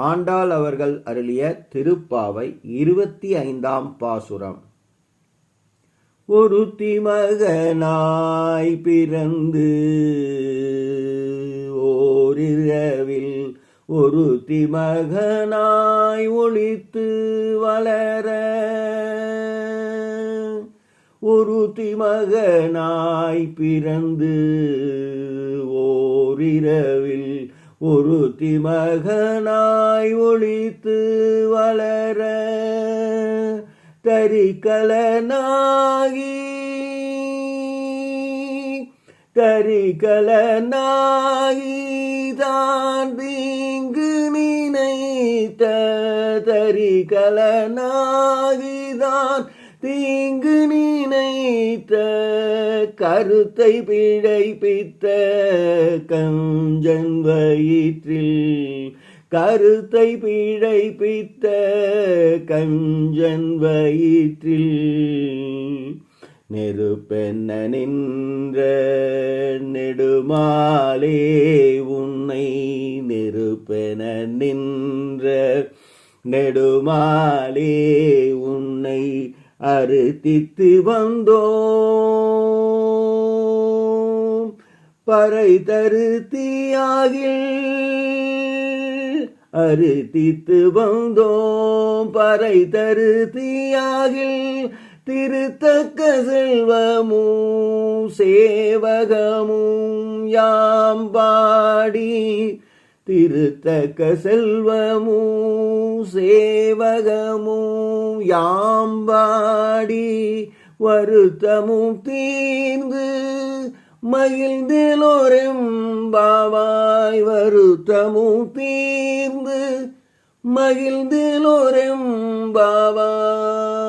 ஆண்டாள் அவர்கள் அருளிய திருப்பாவை இருபத்தி ஐந்தாம் பாசுரம். ஒருத்தி மகனாய் பிறந்து ஓரிரவில் ஒருத்தி மகனாய் ஒளித்து வளர ஒருத்தி திமகனாய் பிறந்து ஓரிரவில் ஒரு திமகனாய் ஒழித்து வளர தரிக்கலனாகி தரிக்கலனாகி தான் தீங்கு நினைத்த தரிக்கலனாகி தான் தீங்கு நினைத்த கருத்தை பிழைப்பித்த கஞ்சன் வயிற்றில் கருத்தை பிழைப்பித்த கஞ்சன் வயிற்றில் நெருப்பென்ன நின்ற நெடுமாலே உன்னை நெருப்பென நின்ற நெடுமாலே உன்னை அறுத்தித்து வந்தோம். பறை தருத்தியாகில் அறுத்தித்து வந்தோம். பறை தருத்தியாகில் திருத்தக்க செல்வமும் சேவகமும் யாம் பாடி திருத்தக்க செல்வமும் சேவகமும் யாம்பாடி வருத்தமும் தீர்ந்து மகிழ்ந்திலோரும் பாவாய் வருத்தமும் தீர்ந்து மகிழ்ந்திலோரும் பாவாய்